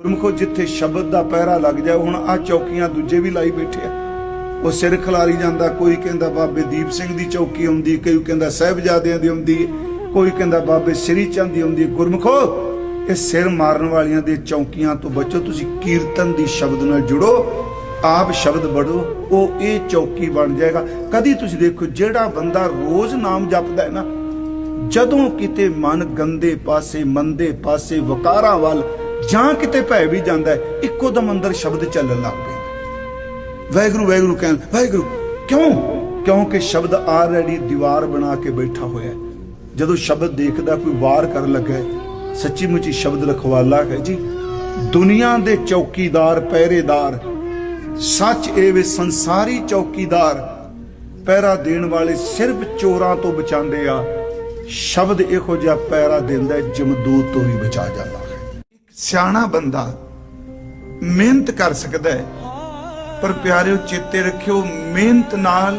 ਗੁਰਮੁਖੋ ਜਿੱਥੇ ਸ਼ਬਦ ਦਾ ਪਹਿਰਾ ਲੱਗ ਜਾਏ, ਹੁਣ ਆ ਚੌਕੀਆਂ ਦੂਜੇ ਵੀ ਲਾਈ ਬੈਠੇ ਆ। ਉਹ ਸਿਰ ਖਿਲਾਰੀ ਜਾਂਦਾ, ਕੋਈ ਕਹਿੰਦਾ ਬਾਬੇ ਦੀਪ ਸਿੰਘ ਦੀ ਚੌਕੀ ਹੁੰਦੀ ਕੋਈ ਕਹਿੰਦਾ ਸਾਹਿਬਜ਼ਾਦਿਆਂ ਦੀ ਹੁੰਦੀ ਕੋਈ ਕਹਿੰਦਾ ਬਾਬੇ ਸ੍ਰੀ ਚੰਦ ਦੀ ਹੁੰਦੀ ਗੁਰਮੁਖੋ, ਇਹ ਸਿਰ ਮਾਰਨ ਵਾਲੀਆਂ ਦੇ ਚੌਕੀਆਂ ਤੋਂ ਬਚੋ, ਤੁਸੀਂ ਕੀਰਤਨ ਦੀ ਸ਼ਬਦ ਨਾਲ ਜੁੜੋ, ਆਪ ਸ਼ਬਦ ਬੜੋ ਉਹ ਇਹ ਚੌਕੀ ਬਣ ਜਾਏਗਾ। ਕਦੀ ਤੁਸੀਂ ਦੇਖੋ, ਜਿਹੜਾ ਬੰਦਾ ਰੋਜ਼ ਨਾਮ ਜਪਦਾ ਹੈ ਨਾ, ਜਦੋਂ ਕਿਤੇ ਮਨ ਗੰਦੇ ਪਾਸੇ, ਮੰਦੇ ਪਾਸੇ, ਵਕਾਰਾਂ ਵੱਲ ਜਾਂ ਕਿਤੇ ਭੈ ਵੀ ਜਾਂਦਾ ਇੱਕੋ ਦਮ ਅੰਦਰ ਸ਼ਬਦ ਚੱਲਣ ਲੱਗ ਪੈਂਦਾ ਵੈਗਰੂ ਵੈਗਰੂ ਕਹਿਣ ਵੈਗਰੂ ਕਿਉਂ? ਕਿਉਂਕਿ ਸ਼ਬਦ ਆਲਰੇਡੀ ਦੀਵਾਰ ਬਣਾ ਕੇ ਬੈਠਾ ਹੋਇਆ ਜਦੋਂ ਸ਼ਬਦ ਦੇਖਦਾ ਕੋਈ ਵਾਰ ਕਰਨ ਲੱਗਾ ਸੱਚੀ ਮੁੱਚੀ ਸ਼ਬਦ ਰਖਵਾਲਾ ਹੈ ਜੀ। ਦੁਨੀਆ ਦੇ ਚੌਕੀਦਾਰ ਪਹਿਰੇਦਾਰ ਸੱਚ ਇਹ ਵੇ ਸੰਸਾਰੀ ਚੌਕੀਦਾਰ ਪਹਿਰਾ ਦੇਣ ਵਾਲੇ ਸਿਰਫ ਚੋਰਾਂ ਤੋਂ ਬਚਾਉਂਦੇ ਆ। ਸ਼ਬਦ ਇਹੋ ਜਿਹਾ ਪਹਿਰਾ ਦਿੰਦਾ ਹੈ, ਜਮਦੂਤ ਤੋਂ ਵੀ ਬਚਾ ਜਾਂਦਾ। ਸਿਆਣਾ ਬੰਦਾ ਮਿਹਨਤ ਕਰ ਸਕਦਾ ਹੈ, ਪਰ ਪਿਆਰਿਓ, ਚੇਤੇ ਰੱਖਿਓ, ਮਿਹਨਤ ਨਾਲ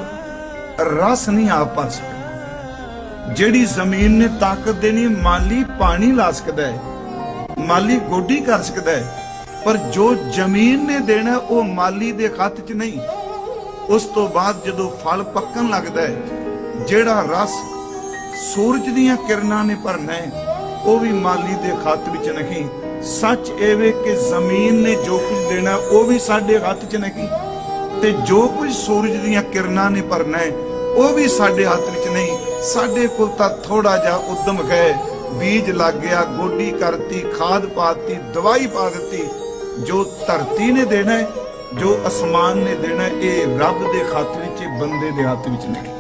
ਰਸ ਨਹੀਂ ਆ ਪਾ ਸਕਦਾ। ਜਿਹੜੀ ਜ਼ਮੀਨ ਨੇ ਤਾਕਤ ਦੇਣੀ, ਮਾਲੀ ਪਾਣੀ ਲਾ ਸਕਦਾ ਹੈ, ਮਾਲੀ ਗੋਡੀ ਕਰ ਸਕਦਾ ਹੈ, ਪਰ ਜੋ ਜ਼ਮੀਨ ਨੇ ਦੇਣਾ, ਉਹ ਮਾਲੀ ਦੇ ਹੱਥ 'ਚ ਨਹੀਂ। ਉਸ ਤੋਂ ਬਾਅਦ ਜਦੋਂ ਫਲ ਪੱਕਣ ਲੱਗਦਾ ਹੈ, ਜਿਹੜਾ ਰਸ ਸੂਰਜ ਦੀਆਂ ਕਿਰਨਾਂ ਨੇ ਭਰਨਾ ਹੈ, ਉਹ ਵੀ ਮਾਲੀ ਦੇ ਹੱਥ ਵਿੱਚ ਨਹੀਂ। ਸੱਚ ਇਹ ਵੇ ਕਿ ਜ਼ਮੀਨ ਨੇ ਜੋ ਕੁਝ ਦੇਣਾ, ਉਹ ਵੀ ਸਾਡੇ ਹੱਥ 'ਚ ਨਹੀਂ। ਤੇ ਜੋ ਕੁਝ ਸੂਰਜ ਦੀਆਂ ਕਿਰਨਾਂ ਨੇ ਭਰਨਾ ਹੈ, ਉਹ ਵੀ ਸਾਡੇ ਹੱਥ ਵਿੱਚ ਨਹੀਂ। ਸਾਡੇ ਕੋਲ ਤਾਂ ਥੋੜਾ ਜਿਹਾ ਉਦਮ ਹੈ। ਬੀਜ ਲੱਗ ਗਿਆ, ਗੋਡੀ ਕਰਤੀ, ਖਾਦ ਪਾਤੀ, ਦਵਾਈ ਪਾ ਦਿੱਤੀ। ਜੋ ਧਰਤੀ ਨੇ ਦੇਣਾ ਜੋ ਅਸਮਾਨ ਨੇ ਦੇਣਾ ਇਹ ਰੱਬ ਦੇ ਹੱਥ ਵਿੱਚ ਬੰਦੇ ਦੇ ਹੱਥ ਵਿੱਚ ਨਹੀਂ।